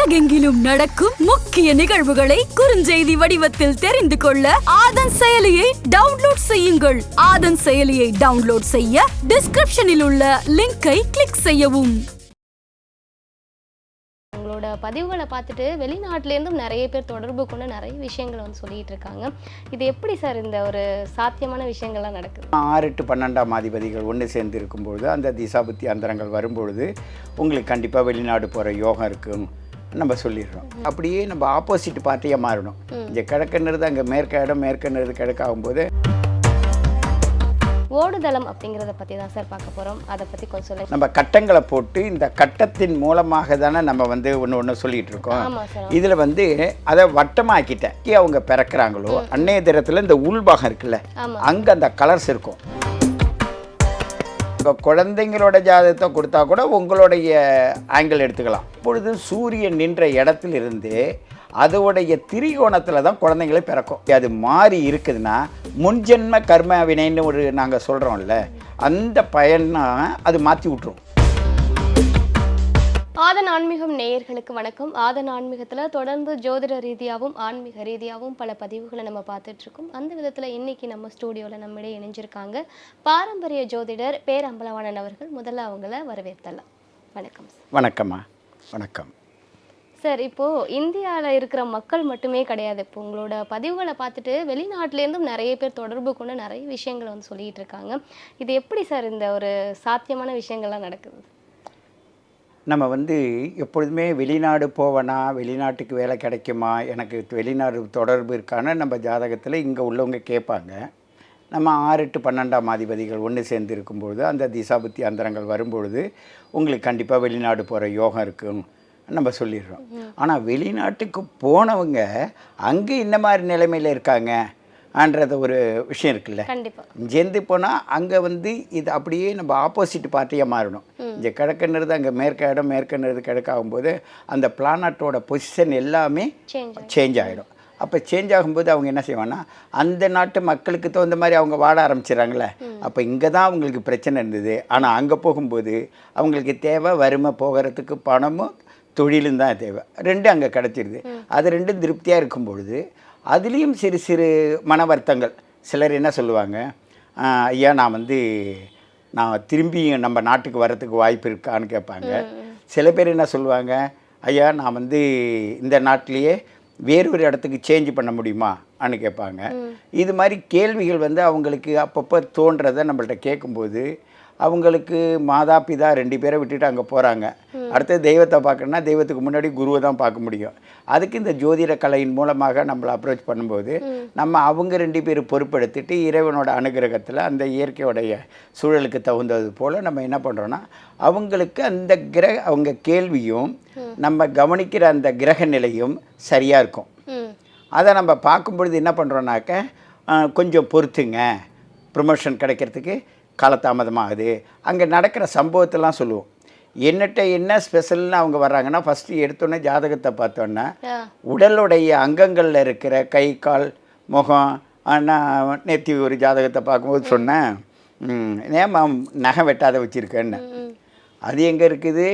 உலகெங்கிலும் நடக்கும் முக்கிய நிகழ்வுகளை குறுஞ்செய்தி வடிவத்தில் தெரிந்து கொள்ள ஆதன் செயலியை டவுன்லோட் செய்யுங்கள். ஆதன் செயலியை டவுன்லோட் செய்ய டிஸ்கிரிப்ஷனில் உள்ள லிங்கை கிளிக் செய்யவும். உங்களோட பதிவுகளை பார்த்துட்டு வெளிநாட்டிலேருந்தும் நிறைய பேர் தொடர்பு கொண்டு நிறைய விஷயங்களை வந்து சொல்லிட்டு இருக்காங்க. இது எப்படி சார் இந்த ஒரு சாத்தியமான விஷயங்கள்லாம் நடக்குது? ஆறு டு பன்னெண்டாம் அதிபதிகள் ஒன்று சேர்ந்து இருக்கும்பொழுது அந்த திசாபுத்தி அந்தரங்கள் வரும்பொழுது உங்களுக்கு கண்டிப்பாக வெளிநாடு போகிற யோகம் இருக்கும். நம்ம சொல்லிடுறோம். அப்படியே நம்ம ஆப்போசிட் பார்ட்டியாக மாறணும். இங்கே கிழக்குன்றது அங்கே மேற்க இடம் மேற்குன்றது கிழக்கு ஆகும்போது ஓடுதளம் அப்படிங்கிறத பற்றி தான் சார் பார்க்க போகிறோம் அதை பற்றி கொஞ்சம் சொல்லுங்க. நம்ம கட்டங்களை போட்டு இந்த கட்டத்தின் மூலமாக தானே நம்ம வந்து ஒன்று ஒன்று சொல்லிட்டு இருக்கோம். இதில் வந்து அதை வட்டமாக்கிட்டேன். அவங்க பிறக்கிறாங்களோ அன்னைய தினத்தில் இந்த உள்பாகம் இருக்குல்ல அங்கே அந்த கலர்ஸ் இருக்கும். இப்போ குழந்தைங்களோட ஜாதகத்தை கொடுத்தா கூட உங்களுடைய ஆங்கிள் எடுத்துக்கலாம். இப்பொழுது சூரியன் நின்ற இடத்திலிருந்து அதோடைய திரிகோணத்தில் தான் குழந்தைங்களே பிறக்கும். அது மாறி இருக்குதுன்னா முன்ஜென்ம கர்ம வினைன்னு ஒரு நாங்கள் சொல்கிறோம்ல அந்த பயனை அது மாற்றி விட்ருவோம் ஆதன் ஆன்மீகம் நேயர்களுக்கு வணக்கம். ஆதன் ஆன்மீகத்தில் தொடர்ந்து ஜோதிட ரீதியாகவும் ஆன்மீக ரீதியாகவும் பல பதிவுகளை நம்ம பார்த்துட்டு இருக்கோம் அந்த விதத்தில் இன்னைக்கு நம்ம ஸ்டூடியோவில் நம்மிடையே இணைஞ்சிருக்காங்க பாரம்பரிய ஜோதிடர் பேரம்பலவாணன் அவர்கள். முதல்ல அவங்கள வரவேற்கலாம். வணக்கம் சார். வணக்கம்மா. வணக்கம். சார் இப்போ இந்தியாவில் இருக்கிற மக்கள் மட்டுமே கிடையாது. இப்போ உங்களோட பதிவுகளை பார்த்துட்டு வெளிநாட்டிலேருந்தும் நிறைய பேர் தொடர்பு கொண்டு நிறைய விஷயங்களை வந்து சொல்லிட்டு இருக்காங்க இது எப்படி சார் இந்த ஒரு சாத்தியமான விஷயங்கள்லாம் நடக்குது? நம்ம வந்து எப்பொழுதுமே வெளிநாடு போவேனா வெளிநாட்டுக்கு வேலை கிடைக்குமா எனக்கு வெளிநாடு தொடர்பு இருக்கான்னு நம்ம ஜாதகத்தில் இங்கே உள்ளவங்க கேட்பாங்க. நம்ம ஆறு டு பன்னெண்டாம் அதிபதிகள் ஒன்று சேர்ந்து இருக்கும்பொழுது அந்த திசாபுத்தி அந்தரங்கள் வரும்பொழுது உங்களுக்கு கண்டிப்பாக வெளிநாடு போகிற யோகம் இருக்கும் நம்ம சொல்லிடுறோம். ஆனால் வெளிநாட்டுக்கு போனவங்க அங்கே இந்த மாதிரி நிலைமையில் இருக்காங்க. ஆன்றது ஒரு விஷயம் இருக்குல்ல. இங்கேருந்து போனால் அங்கே வந்து இது அப்படியே நம்ம ஆப்போசிட் பார்ட்டியாக மாறணும். இங்கே கிழக்குன்றது அங்கே மேற்க இடம் மேற்குன்றது கிழக்கு ஆகும்போது அந்த பிளானட்டோட பொசிஷன் எல்லாமே சேஞ்ச் சேஞ்ச் ஆகிடும் அப்போ சேஞ்ச் ஆகும்போது அவங்க என்ன செய்வாங்கன்னா அந்த நாட்டு மக்களுக்கு தகுந்த மாதிரி அவங்க வாட ஆரம்பிச்சிடறாங்களே அப்போ இங்கே தான் அவங்களுக்கு பிரச்சனை இருந்தது. ஆனால் அங்கே போகும்போது அவங்களுக்கு தேவை வறுமை போகிறதுக்கு பணமும் தொழிலும் தான் தேவை. ரெண்டும் அங்கே கிடச்சிருது. அது ரெண்டும் திருப்தியாக இருக்கும் பொழுது அதுலேயும் சிறு சிறு மன வருத்தங்கள். சிலர் என்ன சொல்லுவாங்க? "ஆஹ், ஐயா நான் வந்து நான் திரும்பி நம்ம நாட்டுக்கு வர்றதுக்கு வாய்ப்பு இருக்கான்னு கேட்பாங்க. சில பேர் என்ன சொல்லுவாங்க? ஐயா நான் வந்து இந்த நாட்டிலேயே வேறு ஒரு இடத்துக்கு சேஞ்ச் பண்ண முடியுமா? அன்னு கேட்பாங்க. இது மாதிரி கேள்விகள் வந்து அவங்களுக்கு அப்பப்போ தோன்றதை நம்மள்ட்ட கேட்கும்போது அவங்களுக்கு மாதா பிதா ரெண்டு பேரை விட்டுட்டு அங்கே போகிறாங்க அடுத்தது தெய்வத்தை பார்க்கணுன்னா தெய்வத்துக்கு முன்னாடி குருவை தான் பார்க்க முடியும். அதுக்கு இந்த ஜோதிட கலையின் மூலமாக நம்மளை அப்ரோச் பண்ணும்போது நம்ம அவங்க ரெண்டு பேரும் பொறுப்பெடுத்துட்டு இறைவனோட அனுகிரகத்தில் அந்த இயற்கையோடைய சூழலுக்கு தகுந்தது போல் நம்ம என்ன பண்ணுறோன்னா அவங்களுக்கு அந்த கிரக அவங்க கேள்வியும் நம்ம கவனிக்கிற அந்த கிரக நிலையும் சரியாக இருக்கும். அதை நம்ம பார்க்கும்பொழுது என்ன பண்ணுறோன்னாக்க கொஞ்சம் பொறுத்துங்க. ப்ரொமோஷன் கிடைக்கிறதுக்கு காலதாமதமாகுது. அங்கே நடக்கிற சம்பவத்தெல்லாம் சொல்லுவோம். என்னட்ட என்ன ஸ்பெஷல்னு அவங்க வர்றாங்கன்னா ஃபஸ்ட்டு எடுத்தோன்னே ஜாதகத்தை பார்த்தோன்னா உடலுடைய அங்கங்களில் இருக்கிற கை கால் முகம் நான் நேற்று ஒரு ஜாதகத்தை பார்க்கும்போது சொன்னேன். "ம், ஏம்மா நகம் வெட்டாத வச்சுருக்கேன்னு? அது எங்கே இருக்குது?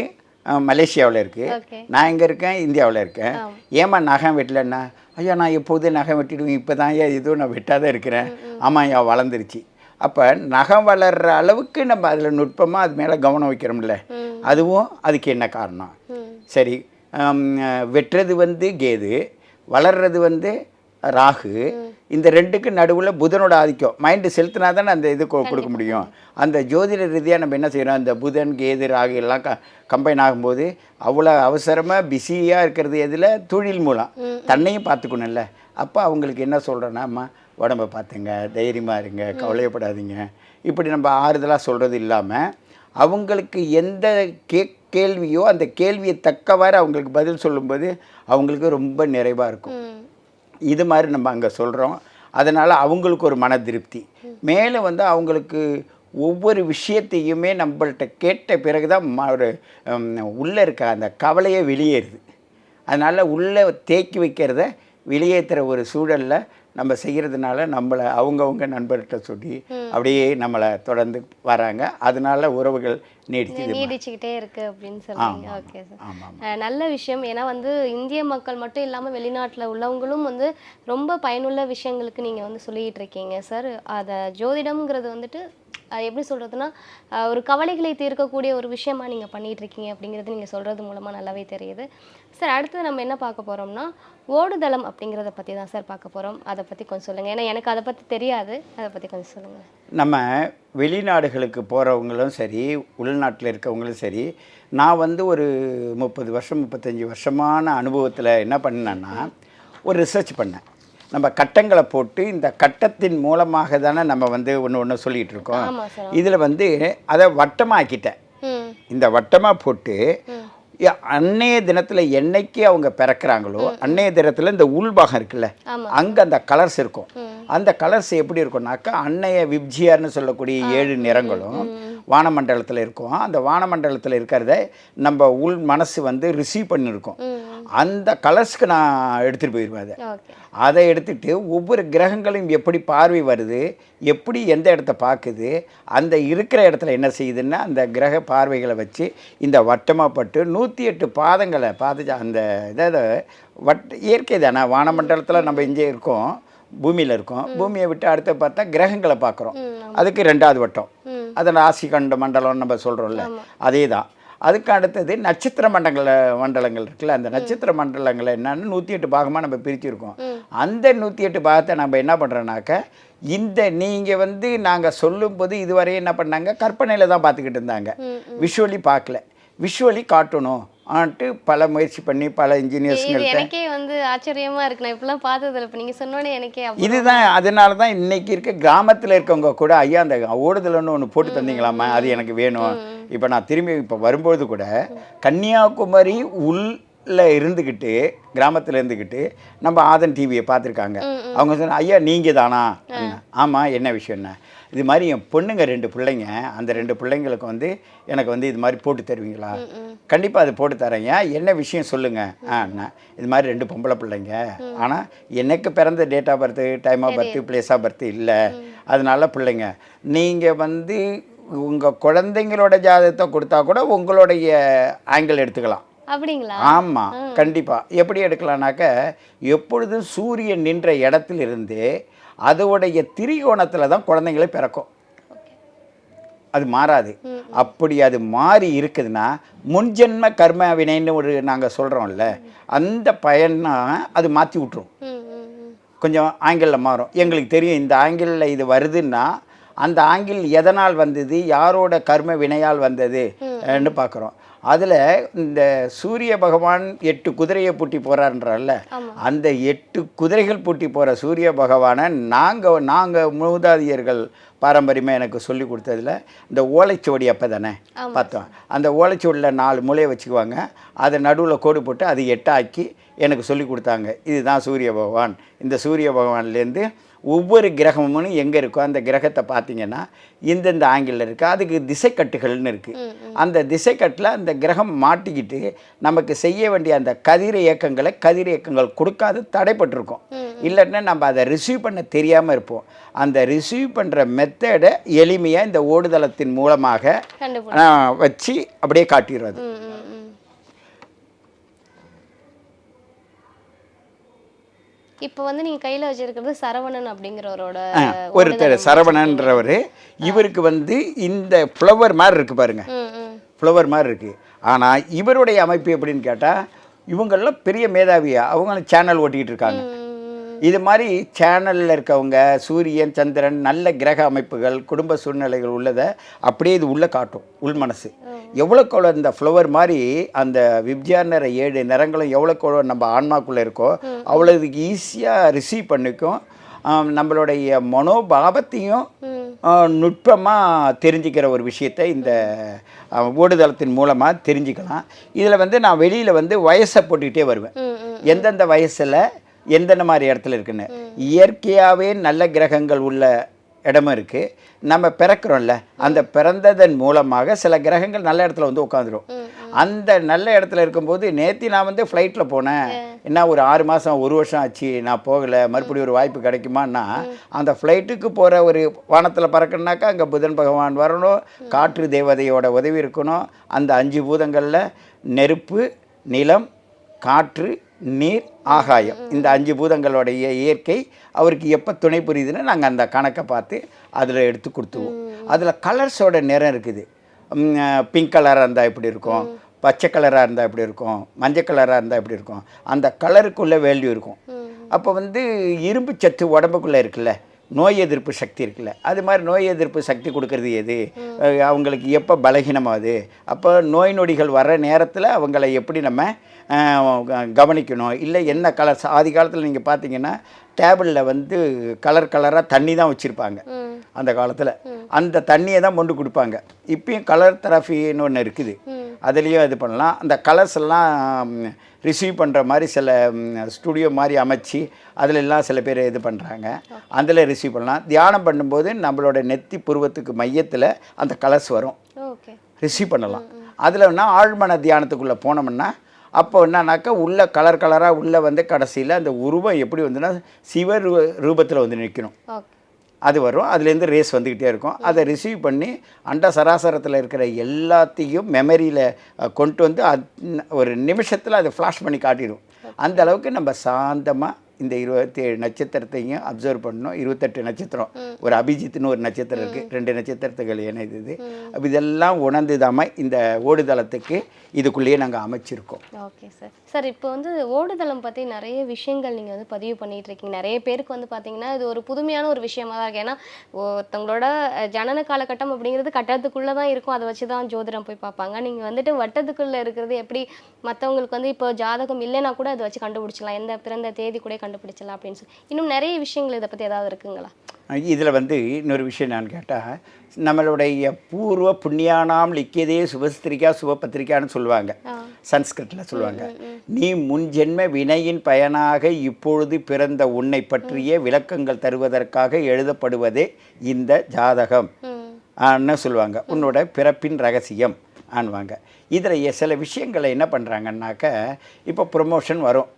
மலேசியாவில் இருக்குது நான் எங்கே இருக்கேன்? இந்தியாவில் இருக்கேன். ஏம்மா நகம் வெட்டலன்னா? ஐயா நான் எப்போதும் நகம் வெட்டிடுவேன். இப்போ தான் ஐயா இதுவும் நான் வெட்டாத இருக்கிறேன். ஆமாம் ஐயா வளர்ந்துருச்சு. அப்போ நகம் வளர்கிற அளவுக்கு நம்ம அதில் நுட்பமாக அது மேலே கவனம் வைக்கிறோம்ல. அதுவும் அதுக்கு என்ன காரணம்? சரி வெட்டுறது வந்து கேது வளர்றது வந்து ராகு. இந்த ரெண்டுக்கு நடுவில் புதனோட ஆதிக்கம். மைண்டு செலுத்தினா தானே அந்த இது கொடுக்க முடியும். அந்த ஜோதிட ரீதியாக நம்ம என்ன செய்கிறோம் அந்த புதன் கேது ராகு எல்லாம் க கம்பைன் ஆகும்போது அவ்வளோ அவசரமாக பிஸியாக இருக்கிறது எதில்? தொழில் மூலம். தன்னையும் பார்த்துக்கணும்ல. அப்போ அவங்களுக்கு என்ன சொல்கிறேன்னா உடம்பை பார்த்துங்க தைரியமாக இருங்க கவலையப்படாதீங்க. இப்படி நம்ம ஆறுதலாக சொல்கிறது இல்லாமல் அவங்களுக்கு எந்த கே கேள்வியோ அந்த கேள்வியை தக்கவாறு அவங்களுக்கு பதில் சொல்லும்போது அவங்களுக்கு ரொம்ப நிறைவாக இருக்கும். இது மாதிரி நம்ம அங்கே சொல்கிறோம் அதனால் அவங்களுக்கு ஒரு மன திருப்தி. மேலும் வந்து அவங்களுக்கு ஒவ்வொரு விஷயத்தையுமே நம்மள்ட்ட கேட்ட பிறகு தான் ஒரு உள்ளே இருக்க அந்த கவலையே வெளியேறுது. அதனால் உள்ளே தேக்கி வைக்கிறத வெளியேற்றுற ஒரு சூழலில் நம்ம செய்கிறதுனால நம்மளை அவங்கவுங்க நண்பர்கிட்ட சொல்லி அப்படியே நம்மளை தொடர்ந்து வராங்க. அதனால உறவுகள் நீடிக்குது நீடிச்சுக்கிட்டே இருக்கு அப்படின்னு சொல்றீங்க. ஓகே சார் நல்ல விஷயம். ஏன்னா வந்து இந்திய மக்கள் மட்டும் இல்லாமல் வெளிநாட்டில் உள்ளவங்களும் வந்து ரொம்ப பயனுள்ள விஷயங்களுக்கு நீங்கள் வந்து சொல்லிட்டு இருக்கீங்க சார் அதை ஜோதிடம்ங்கிறது வந்துட்டு எப்படி சொல்கிறதுனா ஒரு கவலைகளை தீர்க்கக்கூடிய ஒரு விஷயமா நீங்கள் பண்ணிட்டு இருக்கீங்க அப்படிங்கிறது நீங்கள் சொல்கிறது மூலமாக நல்லாவே தெரியுது. சார் அடுத்து நம்ம என்ன பார்க்க போகிறோம்னா ஓடுதளம் அப்படிங்கிறத பற்றி தான் சார் பார்க்க போகிறோம் அதை பற்றி கொஞ்சம் சொல்லுங்கள் ஏன்னா எனக்கு அதை பற்றி தெரியாது. அதை பற்றி கொஞ்சம் சொல்லுங்கள் நம்ம வெளிநாடுகளுக்கு போகிறவங்களும் சரி உள்நாட்டில் இருக்கவங்களும் சரி நான் வந்து ஒரு முப்பது வருஷம் முப்பத்தஞ்சு வருஷமான அனுபவத்தில் என்ன பண்ணேன்னா ஒரு ரிசர்ச் பண்ணேன். நம்ம கட்டங்களை போட்டு இந்த கட்டத்தின் மூலமாக தானே நம்ம வந்து ஒன்று ஒன்று சொல்லிகிட்டு இருக்கோம். இதில் வந்து அதை வட்டமாக்கிட்டேன். ம். இந்த வட்டமாக போட்டு அன்னைய தினத்தில் என்னைக்கு அவங்க பிறக்கிறாங்களோ அன்னைய தினத்தில் இந்த உள்பாகம் இருக்குல்ல. அங்கே அந்த கலர்ஸ் இருக்கும். அந்த கலர்ஸ் எப்படி இருக்கும்னாக்கா அன்னைய விப்ஜியார்னு சொல்லக்கூடிய ஏழு நிறங்களும் வானமண்டலத்தில் இருக்கும். அந்த வானமண்டலத்தில் இருக்கிறத நம்ம உள் மனசு வந்து ரிசீவ் பண்ணியிருக்கோம் அந்த கலர்ஸ்க்கு நான் எடுத்துகிட்டு போயிடுவேன் அதை. அதை எடுத்துட்டு ஒவ்வொரு கிரகங்களும் எப்படி பார்வை வருது எப்படி எந்த இடத்த பார்க்குது அந்த இருக்கிற இடத்துல என்ன செய்யுதுன்னா அந்த கிரக பார்வைகளை வச்சு இந்த வட்டமாப்பட்டு நூற்றி எட்டு பாதங்களை பார்த்து அந்த இதை வட் இயற்கை தானே வானமண்டலத்தில் நம்ம இங்கே இருக்கோம் பூமியில் இருக்கோம். பூமியை விட்டு அடுத்து பார்த்தா கிரகங்களை பார்க்குறோம். அதுக்கு ரெண்டாவது வட்டம். அதை ராசி கண்ட மண்டலம் நம்ம சொல்கிறோம்ல அதே தான் அதுக்கு அடுத்தது நட்சத்திர மண்டல மண்டலங்கள் இருக்குல்ல அந்த நட்சத்திர மண்டலங்களை என்னன்னு நூற்றி எட்டு பாகமாக நம்ம பிரிச்சிருக்கோம். அந்த நூற்றி எட்டு பாகத்தை நம்ம என்ன பண்ணுறோன்னாக்க இந்த நீங்கள் வந்து நாங்கள் சொல்லும்போது இதுவரை என்ன பண்ணாங்க கற்பனையில் தான் பார்த்துக்கிட்டு இருந்தாங்க. விஷுவலி பார்க்கல. விஷுவலி காட்டணும். ஆன்ட்டு பல முயற்சி பண்ணி பல இது இன்ஜினியர்ஸ்ங்கள்ட்ட எனக்கே வந்து ஆச்சரியமா இருக்கு. நான் இப்பெல்லாம் பார்த்ததில்ல. இப்போ நீங்க சொன்னோன்னே எனக்கே இதுதான் அதனால தான் இன்னைக்கு இருக்க கிராமத்தில் இருக்கவங்க கூட ஐயா அந்த ஓடுதல்னு ஒன்று போட்டு தந்தீங்களாம்மா? அது எனக்கு வேணும். இப்போ நான் திரும்பி இப்போ வரும்பொழுது கூட கன்னியாகுமரி உள்ள இருந்துக்கிட்டு கிராமத்தில் இருந்துக்கிட்டு நம்ம ஆதன் டிவியை பார்த்துருக்காங்க. அவங்க சொன்ன ஐயா நீங்கள் தானா? ஆமாம் என்ன விஷயம் என்ன? இது மாதிரி என் பொண்ணுங்க ரெண்டு பிள்ளைங்க அந்த ரெண்டு பிள்ளைங்களுக்கு வந்து எனக்கு வந்து இது மாதிரி போட்டு தருவீங்களா? கண்டிப்பாக அது போட்டு தரேங்க என்ன விஷயம் சொல்லுங்க? ஆ அண்ணா இது மாதிரி ரெண்டு பொம்பளை பிள்ளைங்க. ஆனால் எனக்கு பிறந்த date of birth time of birth place of birth இல்லை. அதனால பிள்ளைங்க நீங்கள் வந்து உங்கள் குழந்தைங்களோட ஜாதகத்தை கொடுத்தா கூட உங்களுடைய ஆங்கிள் எடுத்துக்கலாம். அப்படிங்களா? ஆமாம் கண்டிப்பாக எப்படி எடுக்கலாம்னாக்க எப்பொழுதும் சூரியன் நின்ற இடத்திலிருந்து அதோடைய திரிகோணத்தில் தான் குழந்தைங்களே பிறக்கும். அது மாறாது. அப்படி அது மாறி இருக்குதுன்னா முன்ஜென்ம கர்ம வினைன்னு ஒரு நாங்கள் சொல்கிறோம்ல அந்த பயனா அது மாற்றி விட்ரும் கொஞ்சம் ஆங்கிளில் மாறும். எங்களுக்கு தெரியும் இந்த ஆங்கிளில் இது வருதுன்னா அந்த ஆங்கிள் எதனால் வந்தது யாரோட கர்ம வினையால் வந்தது ன்னு பார்க்குறோம் அதில் இந்த சூரிய பகவான் எட்டு குதிரையை பூட்டி போகிறான்றல்ல அந்த எட்டு குதிரைகள் பூட்டி போகிற சூரிய பகவானை நாங்கள் நாங்கள் மூதாதியர்கள் பாரம்பரியமாக எனக்கு சொல்லி கொடுத்ததுல இந்த ஓலைச்சுவடி அப்போ தானே பார்த்தோம். அந்த ஓலைச்சுவடியில் நாலு மூலையை வச்சுக்குவாங்க. அதை நடுவில் கோடு போட்டு அது எட்டாக்கி எனக்கு சொல்லி கொடுத்தாங்க. இதுதான் சூரிய பகவான். இந்த சூரிய பகவான்லேருந்து ஒவ்வொரு கிரகமும் எங்கே இருக்கோ அந்த கிரகத்தை பார்த்தீங்கன்னா இந்தந்த ஆங்கிளில் இருக்குது அதுக்கு திசைக்கட்டுகள்னு இருக்குது அந்த திசைக்கட்டில் அந்த கிரகம் மாட்டிக்கிட்டு நமக்கு செய்ய வேண்டிய அந்த கதிர் இயக்கங்களை கதிர் இயக்கங்கள் கொடுக்காது தடைப்பட்டிருக்கும். இல்லைன்னா நம்ம அதை ரிசீவ் பண்ண தெரியாமல் இருப்போம். அந்த ரிசீவ் பண்ணுற மெத்தடை எளிமையாக இந்த ஓடுதளத்தின் மூலமாக வச்சு அப்படியே காட்டிடுறது ம் ம் ம் இப்போ வந்து நீங்க கையில வச்சிருக்கிறது சரவணன் அப்படிங்கிறவரோட ஒருத்தர் சரவணன்றவர். இவருக்கு வந்து இந்த ஃப்ளவர் மாதிரி இருக்குது பாருங்க. ஃப்ளவர் மாதிரி இருக்குது ஆனால் இவருடைய அமைப்பு எப்படின்னு கேட்டால் இவங்கெல்லாம் பெரிய மேதாவியா? அவங்க சேனல் ஓட்டிக்கிட்டு இருக்காங்க. இது மாதிரி சேனலில் இருக்கவங்க சூரியன் சந்திரன் நல்ல கிரக அமைப்புகள் குடும்ப சூழ்நிலைகள் உள்ளதை அப்படியே இது உள்ளே காட்டும் உள் மனசு. எவ்வளோக்கு எவ்வளோ இந்த ஃப்ளவர் மாதிரி அந்த விப்ஜியார் நிற ஏழு நிறங்களும் எவ்வளோக்கு எவ்வளோ நம்ம ஆன்மாக்குள்ளே இருக்கோ அவ்வளோ இதுக்கு ஈஸியாக ரிசீவ் பண்ணிக்கும் நம்மளுடைய மனோபாவத்தையும் நுட்பமாக தெரிஞ்சுக்கிற ஒரு விஷயத்தை இந்த ஓடுதளத்தின் மூலமாக தெரிஞ்சுக்கலாம். இதில் வந்து நான் வெளியில் வந்து வயசை போட்டுக்கிட்டே வருவேன். எந்தெந்த வயசில் எந்தெந்த மாதிரி இடத்துல இருக்குன்னு. இயற்கையாகவே நல்ல கிரகங்கள் உள்ள இடமும் இருக்குது நம்ம பிறக்கிறோம்ல அந்த பிறந்ததன் மூலமாக சில கிரகங்கள் நல்ல இடத்துல வந்து உட்காந்துரும். அந்த நல்ல இடத்துல இருக்கும்போது நேத்தி நான் வந்து ஃப்ளைட்டில் போனேன். என்ன ஒரு ஆறு மாதம் ஒரு வருஷம் ஆச்சு நான் போகலை மறுபடியும் ஒரு வாய்ப்பு கிடைக்குமான்னா அந்த ஃப்ளைட்டுக்கு போகிற ஒரு வானத்தில் பறக்கணுனாக்கா அங்கே புதன் பகவான் வரணும். காற்று தேவதையோட உதவி இருக்கணும். அந்த அஞ்சு பூதங்களில் நெருப்பு நிலம் காற்று நீர் ஆகாயம். இந்த அஞ்சு பூதங்களுடைய இயற்கை அவருக்கு எப்போ துணை புரியுதுன்னு நாங்கள் அந்த கணக்கை பார்த்து அதில் எடுத்து கொடுத்துருவோம். அதில் கலர்ஸோட நிறம் இருக்குது. பிங்க் கலராக இருந்தால் எப்படி இருக்கும்? பச்சை கலராக இருந்தால் எப்படி இருக்கும்? மஞ்சள் கலராக இருந்தால் எப்படி இருக்கும்? அந்த கலருக்குள்ள வேல்யூ இருக்கும். அப்போ வந்து இரும்பு சத்து உடம்புக்குள்ளே இருக்குல்ல? நோய் எதிர்ப்பு சக்தி இருக்குல்ல? அது மாதிரி நோய் எதிர்ப்பு சக்தி கொடுக்கறது எது? அவங்களுக்கு எப்போ பலகீனமாகுது அப்போ நோய் நொடிகள் வர நேரத்தில் அவங்கள எப்படி நம்ம கவனிக்கணும். இல்லை என்ன கலர் ஆதி காலத்தில் நீங்கள் பார்த்தீங்கன்னா டேபிளில் வந்து கலர் கலராக தண்ணி தான் வச்சுருப்பாங்க. அந்த காலத்தில். அந்த தண்ணியை தான் மொண்டு கொடுப்பாங்க. இப்பயும் கலர் தெரபின்னு ஒன்று இருக்குது. அதுலேயும் இது பண்ணலாம். அந்த கலர்ஸ் எல்லாம் ரிசீவ் பண்ணுற மாதிரி சில ஸ்டுடியோ மாதிரி அமைச்சு அதுல எல்லாம் சில பேர் இது பண்ணுறாங்க அதில் ரிசீவ் பண்ணலாம். தியானம் பண்ணும்போது நம்மளோட நெத்தி புருவத்துக்கு மையத்தில் அந்த கலர்ஸ் வரும். ரிசீவ் பண்ணலாம். அதில் ஆழ்மன தியானத்துக்குள்ளே போனோம்னா அப்போ என்னன்னாக்கா உள்ள கலர் கலராக உள்ள வந்து கடைசியில் அந்த உருவம் எப்படி வந்துன்னா சிவ ரூபத்தில் வந்து நிற்கணும். அது வரும். அதுலேருந்து ரேஸ் வந்துக்கிட்டே இருக்கும். அதை ரிசீவ் பண்ணி அண்ட சராசரத்தில் இருக்கிற எல்லாத்தையும் மெமரியில் கொண்டு வந்து ஒரு நிமிஷத்தில் அதை ஃப்ளாஷ் பண்ணி காட்டிடும். அந்த அளவுக்கு நம்ம சாந்தமாக இந்த இருபத்தி ஏழு நட்சத்திரத்தையும் அப்சர்வ் பண்ணணும். இருபத்தெட்டு நட்சத்திரம். ஒரு அபிஜித்னு ஒரு நட்சத்திரம் இருக்குது ரெண்டு நட்சத்திரத்துகள் இணைந்தது. இதெல்லாம் உணர்ந்துதாம இந்த ஓடுதளத்துக்கு இதுக்குள்ளேயே நாங்கள் அமைச்சிருக்கோம். Okay sir. சார் இப்போ வந்து ஓடுதளம் பற்றி நிறைய விஷயங்கள் நீங்கள் வந்து பதிவு பண்ணிட்டு இருக்கீங்க. நிறைய பேருக்கு வந்து பார்த்தீங்கன்னா இது ஒரு புதுமையான ஒரு விஷயமா தான் இருக்குது ஏன்னா ஒருத்தவங்களோட ஜனன காலகட்டம் அப்படிங்கிறது கட்டத்துக்குள்ளே தான் இருக்கும். அதை வச்சு தான் ஜோதிடம் போய் பார்ப்பாங்க. நீங்கள் வந்துட்டு வட்டத்துக்குள்ளே இருக்கிறது எப்படி மற்றவங்களுக்கு வந்து இப்போ ஜாதகம் இல்லைன்னா கூட அதை வச்சு கண்டுபிடிச்சலாம் எந்த பிறந்த தேதி கூட கண்டுபிடிச்சலாம் அப்படின்னு சொல்லி. இன்னும் நிறைய விஷயங்கள் இதை பற்றி ஏதாவது இருக்குங்களா? இதில் வந்து இன்னொரு விஷயம் நான் கேட்டால் நம்மளுடைய பூர்வ புண்ணியானாம் லிக்கியதே சுபஸ்திரிக்கா சுபபத்திரிக்கான்னு சொல்லுவாங்க. சன்ஸ்கிருட்டில் சொல்லுவாங்க. நீ முன் ஜென்ம வினையின் பயனாக இப்பொழுது பிறந்த உன்னை பற்றிய விளக்கங்கள் தருவதற்காக எழுதப்படுவதே இந்த ஜாதகம். ஆன்னு சொல்லுவாங்க. உன்னோட பிறப்பின் ரகசியம் ஆன்வாங்க. இதில் சில விஷயங்களை என்ன பண்ணுறாங்கன்னாக்க இப்போ ப்ரொமோஷன் வரும்.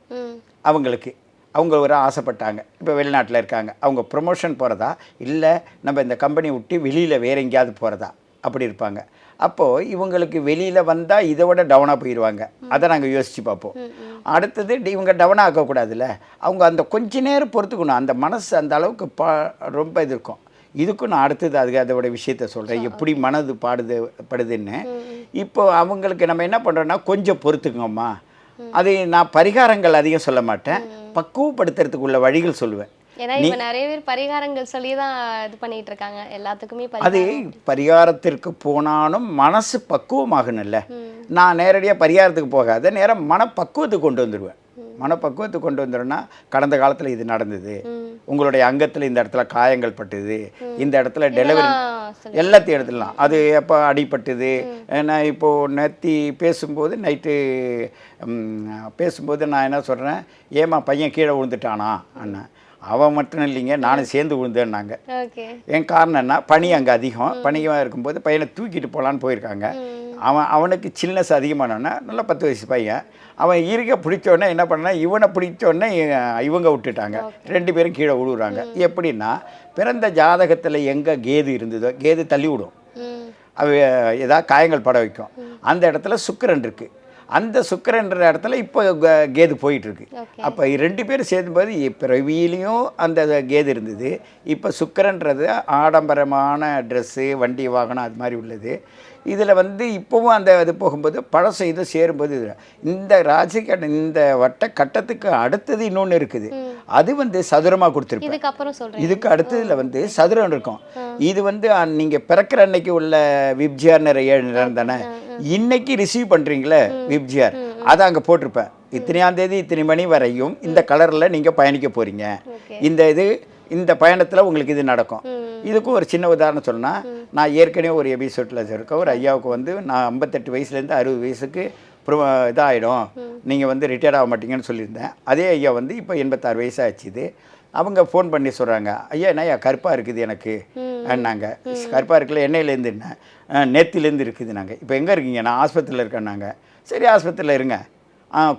அவங்களுக்கு அவங்க ஒரு ஆசைப்பட்டாங்க. இப்போ வெளிநாட்டில் இருக்காங்க. அவங்க ப்ரொமோஷன் போகிறதா இல்லை நம்ம இந்த கம்பெனி விட்டு வெளியில் வேற எங்கேயாவது போகிறதா அப்படி இருப்பாங்க. அப்போது இவங்களுக்கு வெளியில் வந்தால் இதை விட டவுனாக போயிடுவாங்க அதை நாங்கள் யோசித்து பார்ப்போம். அடுத்தது இவங்க டவுனாக ஆக்கக்கூடாதுல்ல? அவங்க அந்த கொஞ்ச நேரம் பொறுத்துக்கணும். அந்த மனசு அந்த அளவுக்கு பா ரொம்ப இது இருக்கும். இதுக்கும் நான் அடுத்தது அதுக்கு அதோட விஷயத்த சொல்கிறேன் எப்படி மனது பாடுது படுதுன்னு. இப்போ அவங்களுக்கு நம்ம என்ன பண்ணுறோன்னா கொஞ்சம் பொறுத்துக்கோம்மா. அது நான் பரிகாரங்கள் அதிகம் சொல்ல மாட்டேன். பக்குவப்படுத்துறதுக்கு உள்ள வழிகள் சொல்லுவேன். ஏன்னா இப்போ நிறைய பேர் பரிகாரங்கள் சொல்லி தான் இது பண்ணிட்டு இருக்காங்க. எல்லாத்துக்குமே அது பரிகாரத்திற்கு போனாலும் மனசு பக்குவமாகணும்ல. நான் நேரடியாக பரிகாரத்துக்கு போகாத நேரம் மனப்பக்குவத்துக்கு கொண்டு வந்துடுவேன் மனப்பக்குவத்துக்கு கொண்டு வந்துடும்னா கடந்த காலத்தில் இது நடந்தது. உங்களுடைய அங்கத்தில் இந்த இடத்துல காயங்கள் பட்டுது. இந்த இடத்துல டெலிவரி எல்லாத்தையும் எடுத்துடலாம். அது எப்போ அடிபட்டுது? ஏன்னா இப்போது நேத்தி பேசும்போது நைட்டு பேசும்போது நான் என்ன சொல்கிறேன் ஏம்மா பையன் கீழே விழுந்துட்டானா? அண்ணன் அவன் மட்டும் இல்லைங்க நானும் சேர்ந்து விழுந்தேன்னாங்க. என் காரணம் என்ன? பனி அங்கே அதிகம். பனியாக இருக்கும்போது பையனை தூக்கிட்டு போகலான்னு போயிருக்காங்க. அவன் அவனுக்கு சில்னஸ் அதிகமானோன்னா நல்ல பத்து வயசு பையன். அவன் இருக்க பிடிச்சோடனே என்ன பண்ணா இவனை பிடிச்சோடனே இவங்க விட்டுட்டாங்க. ரெண்டு பேரும் கீழே விழுவுறாங்க. எப்படின்னா பிறந்த ஜாதகத்தில் எங்கே கேது இருந்ததோ கேது தள்ளி விடும். அவ ஏதாவது காயங்கள் பட வைக்கும். அந்த இடத்துல சுக்கிரன் இருக்குது அந்த சுக்கிரன்ற இடத்துல இப்போ கேது போயிட்டு இருக்கு ஓகே. அப்போ ரெண்டு பேரும் சேரும்போது பிறவியிலையும் அந்த கேது இருந்தது. இப்போ சுக்கிரன்றது ஆடம்பரமான ட்ரெஸ்ஸு வண்டி வாகனம் அது மாதிரி உள்ளது. இதில் வந்து இப்போவும் அந்த இது போகும்போது பழசு இது சேரும்போது இது இந்த ராசிக்கட்ட இந்த வட்ட கட்டத்துக்கு அடுத்தது இன்னொன்று இருக்குது. அது வந்து சதுரமாக கொடுத்துருப்பேன். இதுக்கப்புறம் இதுக்கு அடுத்ததுல வந்து சதுரம் இருக்கும். இது வந்து அஹ், நீங்க பிறக்கிற அன்னைக்கு உள்ள விப்ஜிஆர் நிறைய தானே? இன்னைக்கு ரிசீவ் பண்றீங்களே விப்ஜிஆர் அதை அங்க போட்டிருப்பேன். இத்தனையாம் தேதி இத்தனை மணி வரையும் இந்த கலர்ல நீங்க பயணிக்க போறீங்க. ஓகே. இந்த இது இந்த பயணத்துல உங்களுக்கு இது நடக்கும். இதுக்கும் ஒரு சின்ன உதாரணம் சொன்னா நான் ஏற்கனவே ஒரு எபிசோட்ல இருக்கேன் ஒரு ஐயாவுக்கு வந்து நான் ஐம்பத்தெட்டு வயசுலேருந்து அறுபது வயசுக்கு இதாகிடும் நீங்கள் வந்து ரிட்டையர்ட் ஆக மாட்டீங்கன்னு சொல்லியிருந்தேன். அதே ஐயா வந்து இப்போ எண்பத்தாறு வயசாச்சுது அவங்க ஃபோன் பண்ணி சொல்கிறாங்க ஐயா என்ன ஐயா கருப்பாக இருக்குது எனக்கு? நாங்கள் கருப்பாக இருக்குல்ல எண்ணெயிலேருந்து என்ன? நேத்திலேருந்து இருக்குது நாங்கள் இப்போ எங்கே இருக்கீங்க? நான் ஆஸ்பத்திரியில் இருக்கேன் நாங்கள் சரி ஆஸ்பத்திரியில் இருங்க.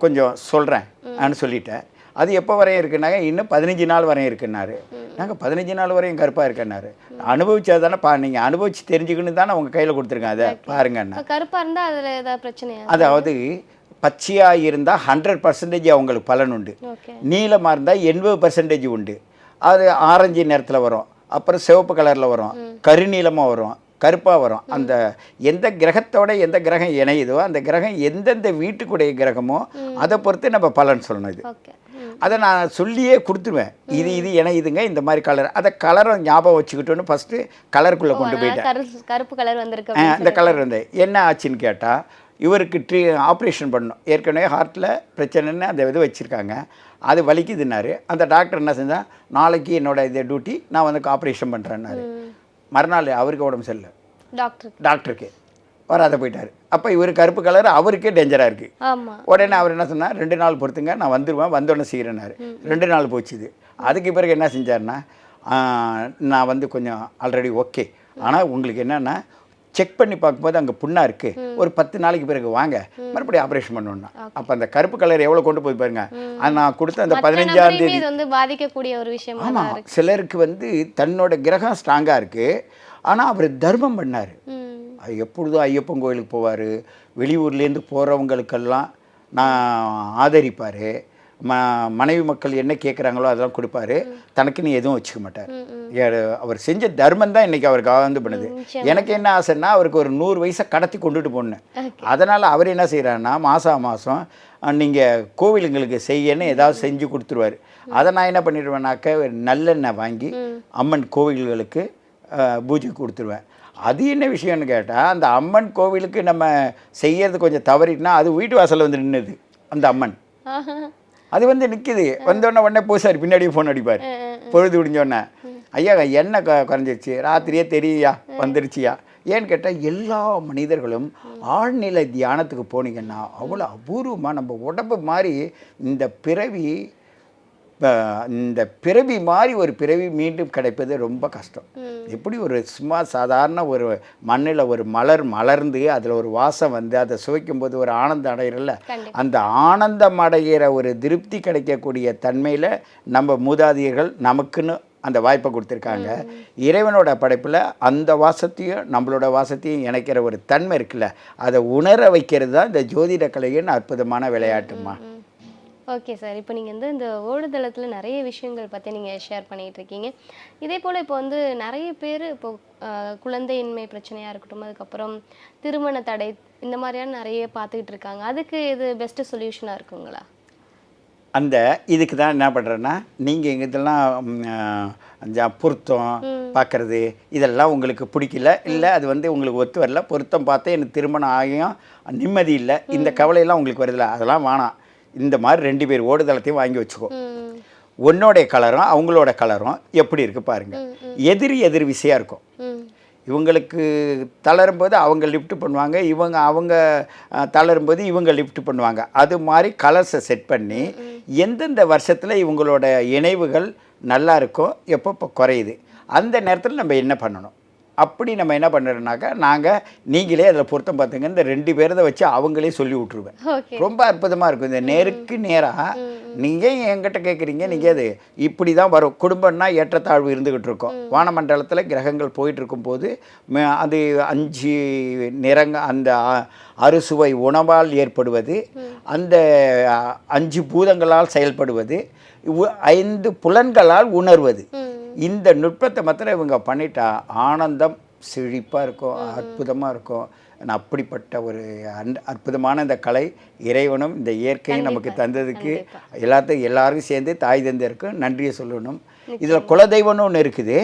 கொஞ்சம் சொல்கிறேன் சொல்லிட்டேன். அது எப்போ வரையும் இருக்குன்னாங்க? இன்னும் பதினஞ்சு நாள் வரையும் இருக்குன்னாரு. நாங்கள் பதினஞ்சு நாள் வரையும் கருப்பாக இருக்கேன்னாரு. அனுபவிச்சா தானே பா நீங்கள் அனுபவிச்சு தெரிஞ்சுக்கணும் தானே உங்கள் கையில் கொடுத்துருக்கேன் அதை பாருங்கண்ணா இப்போ கருப்பா இருந்தா அதுல ஏதாவது பிரச்சனையா? அதாவது பச்சையாக இருந்தால் ஹண்ட்ரட் பர்சன்டேஜ் அவங்களுக்கு பலன் உண்டு. நீளமாக இருந்தால் எண்பது பர்சன்டேஜ் உண்டு. அது ஆரஞ்சு நிறத்தில் வரும். அப்புறம் சிவப்பு கலரில் வரும். கருநீலமாக வரும். கருப்பாக வரும். அந்த எந்த கிரகத்தோட எந்த கிரகம் இணையுதோ அந்த கிரகம் எந்தெந்த வீட்டுக்குடைய கிரகமோ அதை பொறுத்து நம்ம பலன் சொல்லணும் இது. அதை நான் சொல்லியே கொடுத்துருவேன். இது இது இணையுதுங்க இந்த மாதிரி கலர் அதை கலரை ஞாபகம் வச்சுக்கிட்டோன்னு ஃபஸ்ட்டு கலருக்குள்ளே கொண்டு போயிட்டேன். கருப்பு கலர் வந்திருக்கு அந்த கலர் வந்து என்ன ஆச்சுன்னு கேட்டால் இவருக்கு ட்ரீ ஆப்ரேஷன் பண்ணணும். ஏற்கனவே ஹார்ட்டில் பிரச்சனைன்னு அந்த இது வச்சுருக்காங்க. அது வலிக்குதுன்னாரு. அந்த டாக்டர் என்ன செஞ்சா நாளைக்கு என்னோட இது டியூட்டி நான் வந்து ஆப்ரேஷன் பண்ணுறேன்னாரு மறுநாள் அவருக்கு உடம்பு சரியில்லை. டாக்டர். டாக்டருக்கு. வராத போயிட்டார். அப்போ இவர் கருப்பு கலர் அவருக்கே டேஞ்சராக இருக்குது உடனே அவர் என்ன சொன்னார்? ரெண்டு நாள் பொறுத்துங்க நான் வந்துடுவேன் வந்தோடனே செய்கிறேன்னாரு ரெண்டு நாள் போச்சுது. அதுக்கு பிறகு என்ன செஞ்சாருன்னா ஆ, நான் வந்து கொஞ்சம் ஆல்ரெடி ஓகே ஆனால் உங்களுக்கு என்னென்னா செக் பண்ணி பார்க்கும்போது அங்கே புண்ணா இருக்குது ஒரு பத்து நாளைக்கு பிறகு வாங்க. மறுபடியும் ஆப்ரேஷன் பண்ணணும்னா அப்போ அந்த கருப்பு கலர் எவ்வளோ கொண்டு போய் பாருங்க. நான் கொடுத்த அந்த பதினஞ்சாம் தேதி வந்து பாதிக்கக்கூடிய ஒரு விஷயமா ஆமாம் சிலருக்கு வந்து தன்னோட கிரகம் ஸ்ட்ராங்காக இருக்குது ஆனால் அவர் தர்மம் பண்ணார். எப்பொழுதும் ஐயப்பன் கோயிலுக்கு போவார். வெளியூர்லேருந்து போகிறவங்களுக்கெல்லாம் நான் ஆதரிப்பார். ம மனைவி மக்கள் என்ன கேட்குறாங்களோ அதெல்லாம் கொடுப்பாரு. தனக்குன்னு எதுவும் வச்சுக்க மாட்டார். அவர் செஞ்ச தர்மம் தான் இன்றைக்கி அவருக்கு வந்து பண்ணுது. எனக்கு என்ன ஆசைன்னா அவருக்கு ஒரு நூறு வயசை கடத்தி கொண்டுட்டு போனேன் அதனால் அவர் என்ன செய்கிறாருன்னா மாதம் மாதம் நீங்கள் கோவிலுங்களுக்கு செய்யன்னு ஏதாவது செஞ்சு கொடுத்துருவாரு. அதை நான் என்ன பண்ணிடுவேன்னாக்க நல்லெண்ணெய் வாங்கி அம்மன் கோவில்களுக்கு பூஜை கொடுத்துருவேன். அது என்ன விஷயம்னு கேட்டால் அந்த அம்மன் கோவிலுக்கு நம்ம செய்யறது கொஞ்சம் தவறிட்டுனா அது வீட்டு வாசல்ல வந்து நின்னுது அந்த அம்மன். அது வந்து நிற்கிது வந்தோடனே உடனே பூசாரி பின்னாடியே ஃபோன் அடிப்பார். பொழுது விடிஞ்சோடனே ஐயா க குறைஞ்சிருச்சு? ராத்திரியே தெரியுயா? வந்துருச்சியா? ஏன்னு கேட்டால் எல்லா மனிதர்களும் ஆழ்நிலை தியானத்துக்கு போனீங்கன்னா அவ்வளோ அபூர்வமாக நம்ம உடம்பு மாதிரி இந்த பிறவி இந்த பிறவி மாதிரி ஒரு பிறவி மீண்டும் கிடைப்பது ரொம்ப கஷ்டம். எப்படி ஒரு சும்மா சாதாரண ஒரு மண்ணில் ஒரு மலர் மலர்ந்து அதில் ஒரு வாசம் வந்து அதை சுவைக்கும்போது ஒரு ஆனந்தம் அடைகிறல்ல. அந்த ஆனந்தம் அடைகிற ஒரு திருப்தி கிடைக்கக்கூடிய தன்மையில் நம்ம மூதாதையர்கள் நமக்குன்னு அந்த வாய்ப்பை கொடுத்துருக்காங்க. இறைவனோட படைப்பில் அந்த வாசத்தையும் நம்மளோட வாசத்தையும் இணைக்கிற ஒரு தன்மை இருக்குல்ல? அதை உணர வைக்கிறது தான் இந்த ஜோதிட கலையின் அற்புதமான விளையாட்டுமா? Okay sir. இப்போ நீங்கள் வந்து இந்த ஓடுதளத்தில் நிறைய விஷயங்கள் பற்றி நீங்கள் ஷேர் பண்ணிகிட்டு இருக்கீங்க இதே போல் இப்போ வந்து நிறைய பேர் இப்போ குழந்தையின்மை பிரச்சனையாக இருக்கட்டும் அதுக்கப்புறம் திருமண தடை இந்த மாதிரியான நிறைய பார்த்துக்கிட்டு இருக்காங்க அதுக்கு இது பெஸ்ட்டு சொல்யூஷனாக இருக்குங்களா? அந்த இதுக்கு தான் என்ன பண்ணுறேன்னா நீங்கள் எங்கள் இதெல்லாம் பொருத்தம் பார்க்கறது இதெல்லாம் உங்களுக்கு பிடிக்கல இல்லை அது வந்து உங்களுக்கு ஒத்து வரல பொருத்தம் பார்த்து எனக்கு திருமணம் ஆகியும் நிம்மதி இல்லை இந்த கவலையெல்லாம் உங்களுக்கு வருதுல்ல அதெல்லாம் வேணாம். இந்த மாதிரி ரெண்டு பேர் ஓடுதளத்தையும் வாங்கி வச்சுக்கோ. உன்னோடைய கலரும் அவங்களோட கலரும் எப்படி இருக்கு பாருங்க. எதிரி எதிர் விசையாக இருக்கும். இவங்களுக்கு தளரும்போது அவங்க லிஃப்ட் பண்ணுவாங்க இவங்க அவங்க தளரும்போது இவங்க லிஃப்ட் பண்ணுவாங்க. அது மாதிரி கலர்ஸை செட் பண்ணி எந்தெந்த வருஷத்தில் இவங்களோட இணைவுகள் நல்லா இருக்கோ எப்பப்போ குறையுது. அந்த நேரத்தில் நம்ம என்ன பண்ணணும்? அப்படி நம்ம என்ன பண்ணுறோம்னாக்கா நாங்கள் நீங்களே அதில் பொருத்தம் பார்த்துங்க. இந்த ரெண்டு பேரதை வச்சு அவங்களே சொல்லி விட்ருவேன் ரொம்ப அற்புதமாக இருக்கும். இந்த நேருக்கு நேராக நீங்கள் என்கிட்ட கேட்குறீங்க? நீங்கள் அது இப்படி தான் வரும். குடும்பம்னா ஏற்றத்தாழ்வு இருந்துக்கிட்டு இருக்கும். வானமண்டலத்தில் கிரகங்கள் போயிட்டு இருக்கும்போது அது அஞ்சு நிறங்க அந்த அறுசுவை உணவால் ஏற்படுவது அந்த அஞ்சு பூதங்களால் செயல்படுவது ஐந்து புலன்களால் உணர்வது. இந்த நுட்பத்தை மாத்திரம் இவங்க பண்ணிட்டா ஆனந்தம் செழிப்பாக இருக்கும் அற்புதமாக இருக்கும். நான் அப்படிப்பட்ட ஒரு அன் அற்புதமான இந்த கலை இறைவனும் இந்த இயற்கையும் நமக்கு தந்ததுக்கு எல்லாத்தையும் எல்லாரும் சேர்ந்து தாய் தந்தையருக்கும் நன்றியை சொல்லணும். இதில் குலதெய்வம்னு ஒன்று இருக்குது.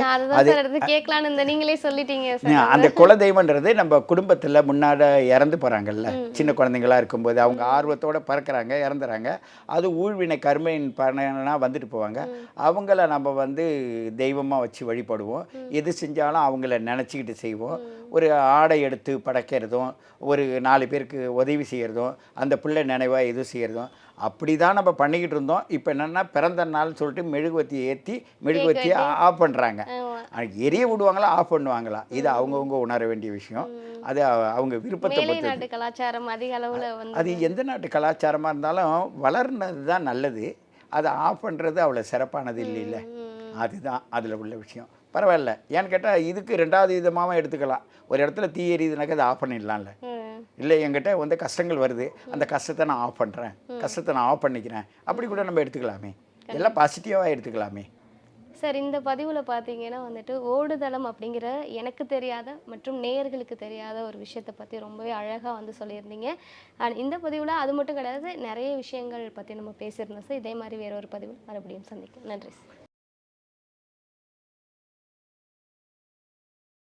எடுத்து கேட்கலான்னு நீங்களே சொல்லிட்டீங்க அந்த குலதெய்வன்றது நம்ம குடும்பத்தில் முன்னாடி இறந்து போகிறாங்கல்ல சின்ன குழந்தைங்களா இருக்கும்போது அவங்க ஆர்வத்தோட பறக்குறாங்க இறந்துறாங்க. அது ஊழ்வினை கர்மையின் பலனா வந்துட்டு போவாங்க. அவங்கள நம்ம வந்து தெய்வமாக வச்சு வழிபடுவோம். எது செஞ்சாலும் அவங்கள நினச்சிக்கிட்டு செய்வோம். ஒரு ஆடை எடுத்து படைக்கிறதும் ஒரு நாலு பேருக்கு உதவி செய்கிறதும் அந்த பிள்ளை நினைவாக எது செய்கிறதும் அப்படி தான் நம்ம பண்ணிக்கிட்டு இருந்தோம். இப்போ என்னென்னா பிறந்த நாள்னு சொல்லிட்டு மெழுகுவத்தி ஏற்றி மெழுகுவத்தியை ஆஃப் பண்ணுறாங்க எரிய விடுவாங்களா ஆஃப் பண்ணுவாங்களா? இது அவங்கவுங்க உணர வேண்டிய விஷயம். அது அவ- அவங்க விருப்பத்தை நாட்டு கலாச்சாரம் அதிக அளவுல அது எந்த நாட்டு கலாச்சாரமாக இருந்தாலும் வளர்னது தான் நல்லது. அதை ஆஃப் பண்ணுறது அவ்வளோ சிறப்பானது இல்லைல்ல. அதுதான் அதில் உள்ள விஷயம். பரவாயில்ல. ஏன்னு கேட்டால் இதுக்கு ரெண்டாவது விதமாகவும் எடுத்துக்கலாம். ஒரு இடத்துல தீ எரியுதுனாக்கா அதை ஆஃப் பண்ணிடலாம்ல. இல்லை என்கிட்ட வந்து கஷ்டங்கள் வருது. அந்த கஷ்டத்தை நான் ஆஃப் பண்ணுறேன் கஷ்டத்தை நான் ஆஃப் பண்ணிக்கிறேன். அப்படி கூட நம்ம எடுத்துக்கலாமே. எல்லாம் பாசிட்டிவாக எடுத்துக்கலாமே. சார் இந்த பதிவில் பார்த்தீங்கன்னா வந்துட்டு ஓடுதளம் அப்படிங்கிற எனக்கு தெரியாத மற்றும் நேயர்களுக்கு தெரியாத ஒரு விஷயத்தை பற்றி ரொம்பவே அழகாக வந்து சொல்லியிருந்தீங்க. அண்ட் இந்த பதிவில் அது மட்டும் கிடையாது நிறைய விஷயங்கள் பற்றி நம்ம பேசியிருந்தோம் சார். இதே மாதிரி வேற ஒரு பதிவில் மறுபடியும் சந்திக்கும் நன்றி சார்.